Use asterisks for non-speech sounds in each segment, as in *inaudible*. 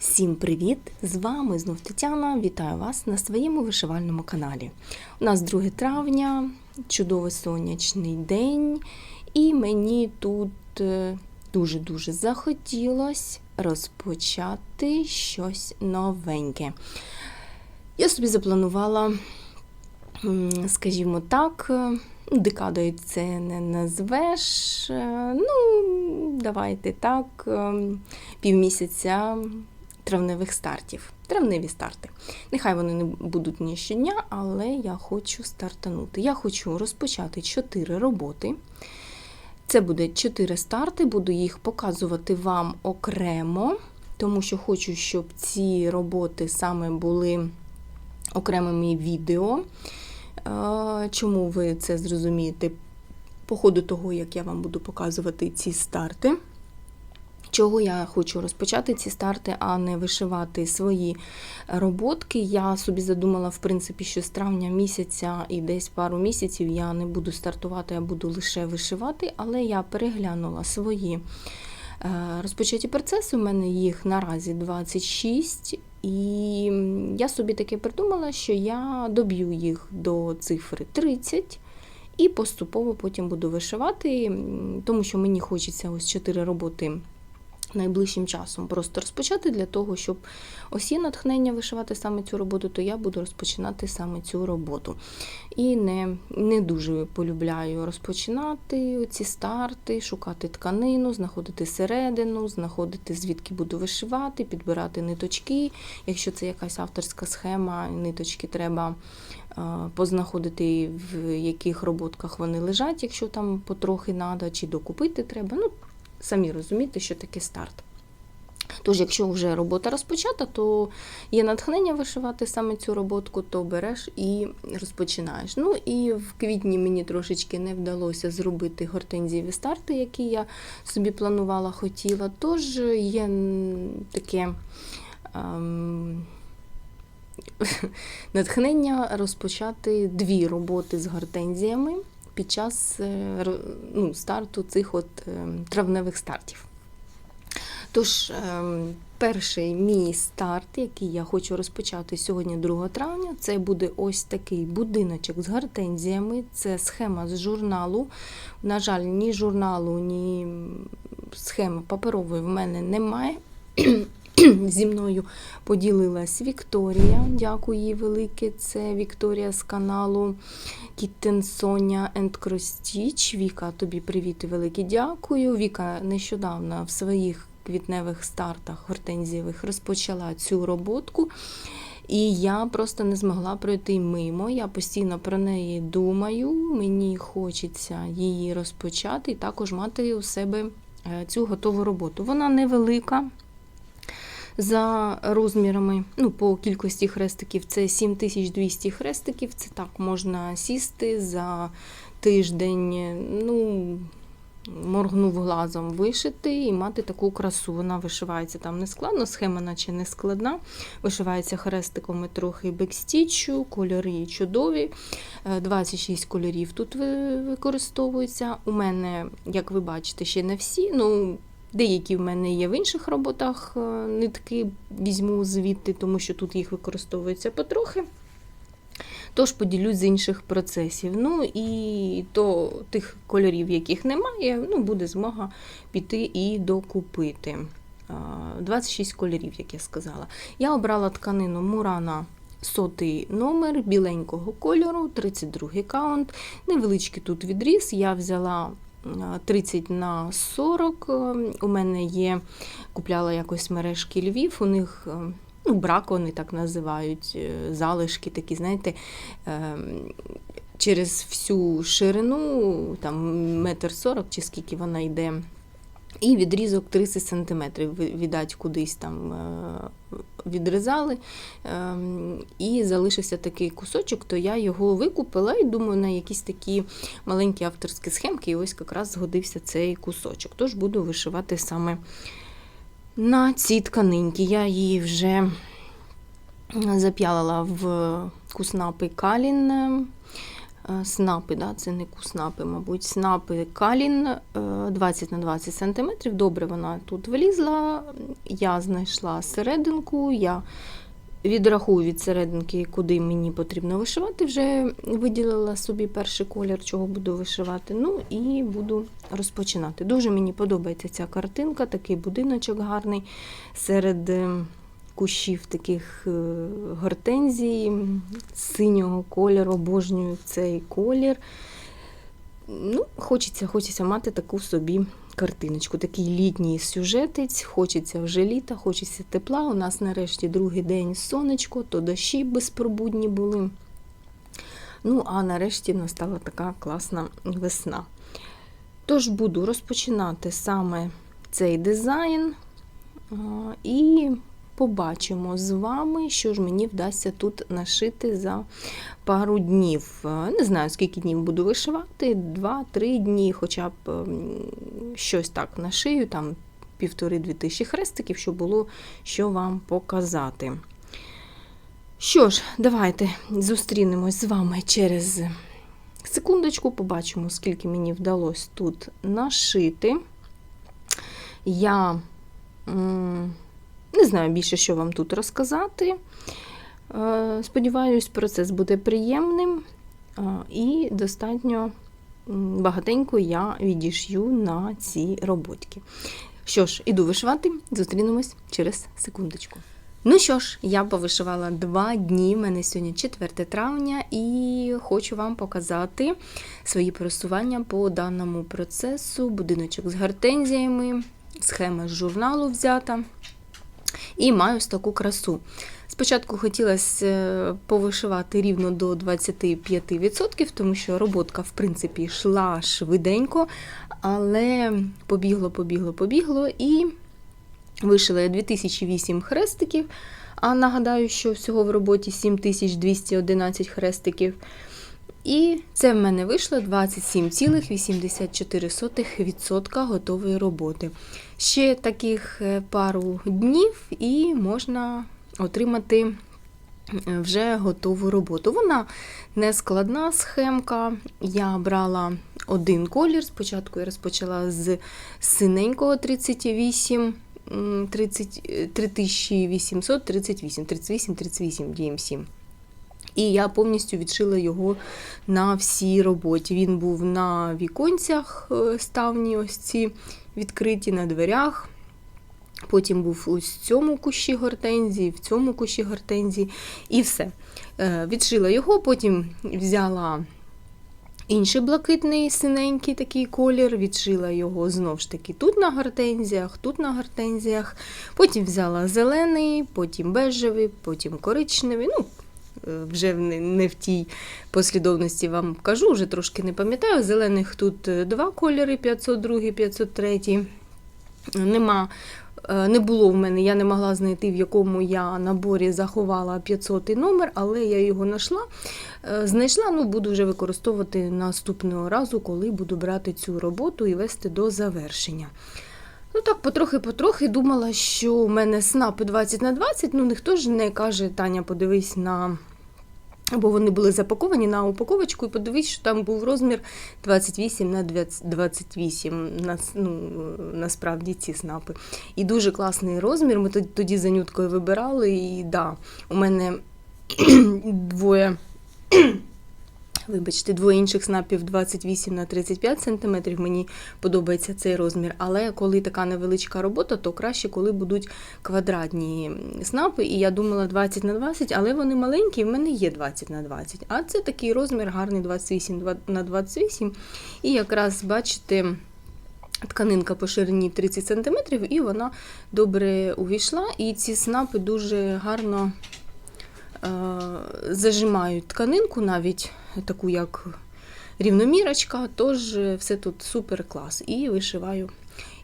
Всім привіт! З вами знов Тетяна. Вітаю вас на своєму вишивальному каналі. У нас 2 травня, чудовий сонячний день, і мені тут е, дуже-дуже захотілося розпочати щось новеньке. Я собі запланувала, скажімо так, е, декадою це не назвеш. е, Ну, давайте так, е, півмісяця травневих стартів. Травневі старти. Нехай вони не будуть не щодня, але я хочу стартанути. Я хочу розпочати 4 роботи. Це буде 4 старти, буду їх показувати вам окремо, тому що хочу, щоб ці роботи саме були окремими відео. Е, Чому ви це зрозумієте по ходу того, як я вам буду показувати ці старти? Чого я хочу розпочати ці старти, а не вишивати свої роботки. Я собі задумала, в принципі, що з травня місяця і десь пару місяців я не буду стартувати, а буду лише вишивати, але я переглянула свої е, розпочаті процеси. У мене їх наразі 26, і я собі таке придумала, що я доб'ю їх до цифри 30. І поступово потім буду вишивати, тому що мені хочеться ось 4 роботи найближчим часом просто розпочати для того, щоб ось є натхнення вишивати саме цю роботу, то я буду розпочинати саме цю роботу. І не, не дуже полюбляю розпочинати ці старти, шукати тканину, знаходити середину, знаходити звідки буду вишивати, підбирати ниточки. Якщо це якась авторська схема, ниточки треба е, познаходити, в яких роботках вони лежать, якщо там потрохи треба, чи докупити треба. Ну, самі розумієте, що таке старт. Тож, якщо вже робота розпочата, то є натхнення вишивати саме цю роботку, то береш і розпочинаєш. Ну і в квітні мені трошечки не вдалося зробити гортензієві старти, які я собі планувала, хотіла. Тож є таке. Ем, *laughs* натхнення розпочати дві роботи з гортензіями під час е, ну, старту цих от е, травневих стартів. Тож, ем, перший мій старт, який я хочу розпочати сьогодні, 2 травня, це буде ось такий будиночок з гортензіями. Це схема з журналу. На жаль, ні журналу, ні схеми паперової в мене немає. *clears throat* Зі мною поділилась Вікторія. Дякую їй велике. Це Вікторія з каналу Kitten Соня Кростіч. Віка, тобі привіт і велике дякую. Віка нещодавно в своїх квітневих стартах гортензієвих розпочала цю роботку. І я просто не змогла пройти мимо. Я постійно про неї думаю. Мені хочеться її розпочати і також мати у себе е, цю готову роботу. Вона невелика. За розмірами, ну, по кількості хрестиків, це 7200 хрестиків. Це так можна сісти за тиждень, ну, моргнув глазом вишити і мати таку красу. Вона вишивається там не складно, схема наче не складна. Вишивається хрестиком і трохи бекстічу, кольори чудові. Е, 26 кольорів тут ви- використовуються. У мене, як ви бачите, ще не всі. ну, Деякі в мене є в інших роботах е, нитки, візьму звідти, тому що тут їх використовується потрохи. Тож поділюсь з інших процесів. Ну і то тих кольорів, яких немає, ну, буде змога піти і докупити. Е, 26 кольорів, як я сказала. Я обрала тканину Мурана сотий номер біленького кольору, 32 каунт. Невеличкий тут відріз. Я взяла 30 на 40. Е, У мене є, купляла якось мережки Львів, у них. е, Ну, брак вони так називають, е, залишки такі, знаєте, е, через всю ширину, там метр сорок чи скільки вона йде, і відрізок 30 см. Віддать кудись там е, відрізали. Ем, І залишився такий кусочок, то я його викупила і думаю, на якісь такі маленькі авторські схемки, і ось якраз згодився цей кусочок. Тож буду вишивати саме на цій тканинці. Я її вже зап'ялила в куснапий калін. Е, е, снапи, да, це не куснапи, мабуть, снапи Калін е, 20 на 20 см. Добре, вона тут влізла. Я знайшла серединку, я відрахую від серединки, куди мені потрібно вишивати. Вже виділила собі перший колір, чого буду вишивати. Ну і буду розпочинати. Дуже мені подобається ця картинка, такий будиночок гарний серед е, кущів таких е, гортензій синього кольору, обожнюю цей колір. Ну, Хочеться, хочеться мати таку собі картиночку. Такий літній сюжетець, хочеться вже літа, хочеться тепла. У нас нарешті другий день сонечко, то дощі безпробудні були. Ну, а нарешті настала така класна весна. Тож буду розпочинати саме цей дизайн і побачимо з вами, що ж мені вдасться тут нашити за пару днів. Е, Не знаю, скільки днів буду вишивати, 2-3 дні, хоча б ем, щось так нашию, там півтори-дві тисячі хрестиків, щоб було що вам показати. Що ж, давайте зустрінемось з вами через секундочку, побачимо, скільки мені вдалося тут нашити. Я не знаю більше, що вам тут розказати. Е, Сподіваюсь, процес буде приємним е, і достатньо багатенько я відішью на ці роботки. Що ж, іду вишивати, зустрінемось через секундочку. Ну що ж, я повишивала два дні. У мене сьогодні 4 травня, і хочу вам показати свої просування по даному процесу. Будиночок з гортензіями, схема з журналу взята. І маю ось таку красу. Спочатку хотілося е, повишивати рівно до 25%, тому що роботка, в принципі, йшла швиденько, але побігло, побігло, побігло і вишила я 2008 хрестиків. А нагадаю, що всього в роботі 7211 хрестиків. І це в мене вийшло 27,84% готової роботи. Ще таких е, пару днів, і можна отримати е, вже готову роботу. Вона не складна схемка. Я брала один колір. Спочатку я розпочала з синенького 38. 30, 3838, 38, 38 DMC. І я повністю відшила його на всій роботі. Він був на віконцях е, ставні, ось ці відкриті на дверях. Потім був у цьому кущі гортензії, в цьому кущі гортензії, і все. Е, Відшила його, потім взяла інший блакитний синенький такий колір, відшила його знову ж таки тут на гортензіях, тут на гортензіях. Потім взяла зелений, потім бежевий, потім коричневий. ну, Вже не в тій послідовності вам кажу, вже трошки не пам'ятаю. Зелених тут е, два кольори: 502, 503. Нема не було в мене, я не могла знайти, в якому я наборі заховала 500 номер, але я його знайшла. Знайшла, ну буду вже використовувати наступного разу, коли буду брати цю роботу і вести до завершення. Ну так, потрохи-потрохи думала, що у мене снапи 20 на 20, ну ніхто ж не каже, Таня, подивись на. Бо вони були запаковані на упаковочку, і подивись, що там був розмір 28 на 28, на, ну, насправді ці снапи. І дуже класний розмір. Ми тоді за нюткою вибирали, і да, у мене *clears throat* двоє. Вибачте, двоє інших снапів 28 на 35 см. Мені подобається цей розмір. Але коли така невеличка робота, то краще, коли будуть квадратні снапи. І я думала 20 на 20, але вони маленькі, в мене є 20 на 20. А це такий розмір гарний 28 на 28. І якраз бачите. Тканинка по ширині 30 см, і вона добре увійшла. І ці снапи дуже гарно зажимають тканинку, навіть таку як рівномірочка, тож все тут супер клас. І вишиваю.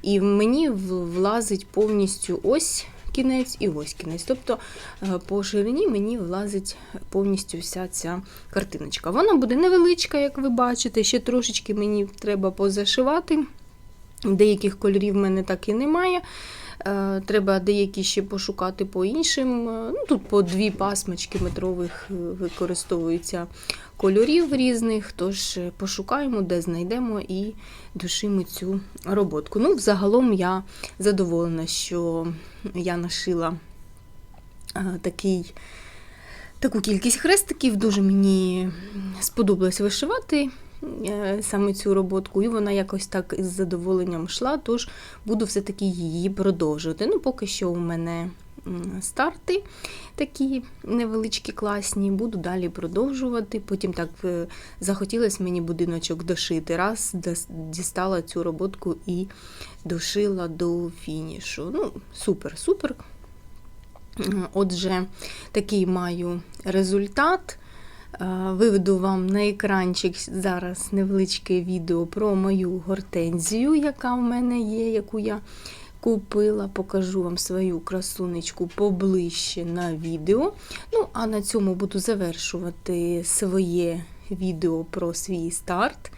І мені влазить повністю ось кінець і ось кінець. Тобто по ширині мені влазить повністю вся ця картиночка. Вона буде невеличка, як ви бачите, ще трошечки мені треба позашивати. Деяких кольорів в мене так і немає. Е, Треба деякі ще пошукати по іншим. е, Ну, тут по дві пасмочки метрових е, використовуються кольорів різних. Тож пошукаємо, де знайдемо і душимо цю роботку. Ну, взагалом я задоволена, що я нашила такий. Таку кількість хрестиків дуже мені сподобалось вишивати саме цю роботку, і вона якось так із задоволенням йшла, тож буду все-таки її продовжувати. Ну, поки що у мене старти такі невеличкі, класні, буду далі продовжувати. Потім так е, захотілося мені будиночок дошити. Раз дістала цю роботку і дошила до фінішу. Ну, супер, супер. Отже, такий маю результат. Е, Виведу вам на екранчик зараз невеличке відео про мою гортензію, яка в мене є, яку я купила. Покажу вам свою красунечку поближче на відео. Ну, а на цьому буду завершувати своє відео про свій старт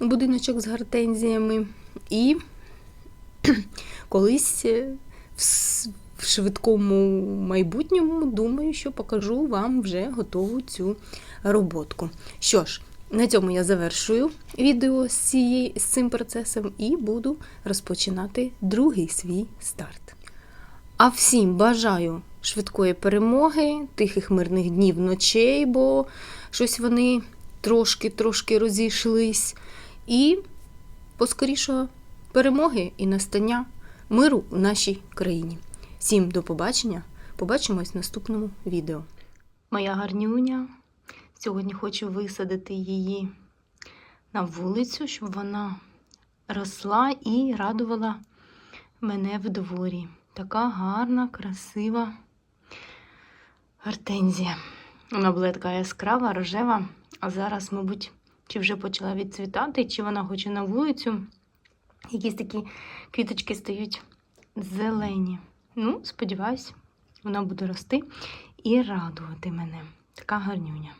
будиночок з гортензіями. І *clears throat* колись е, в швидкому майбутньому, думаю, що покажу вам вже готову цю роботку. Що ж, на цьому я завершую відео з, цієї, з цим процесом і буду розпочинати другий свій старт. А всім бажаю швидкої перемоги, тихих мирних днів ночей, бо щось вони трошки-трошки розійшлись. І поскорішого перемоги і настання миру в нашій країні. Всім до побачення. Побачимось в наступному відео. Моя гарнюня. Сьогодні хочу висадити її на вулицю, щоб вона росла і радувала мене в дворі. Така гарна, красива гортензія. Вона була така яскрава, рожева, а зараз, мабуть, чи вже почала відцвітати, чи вона хоче на вулицю. Якісь такі квіточки стають зелені. Ну, сподіваюсь, вона буде рости і радувати мене. Така гарнюня.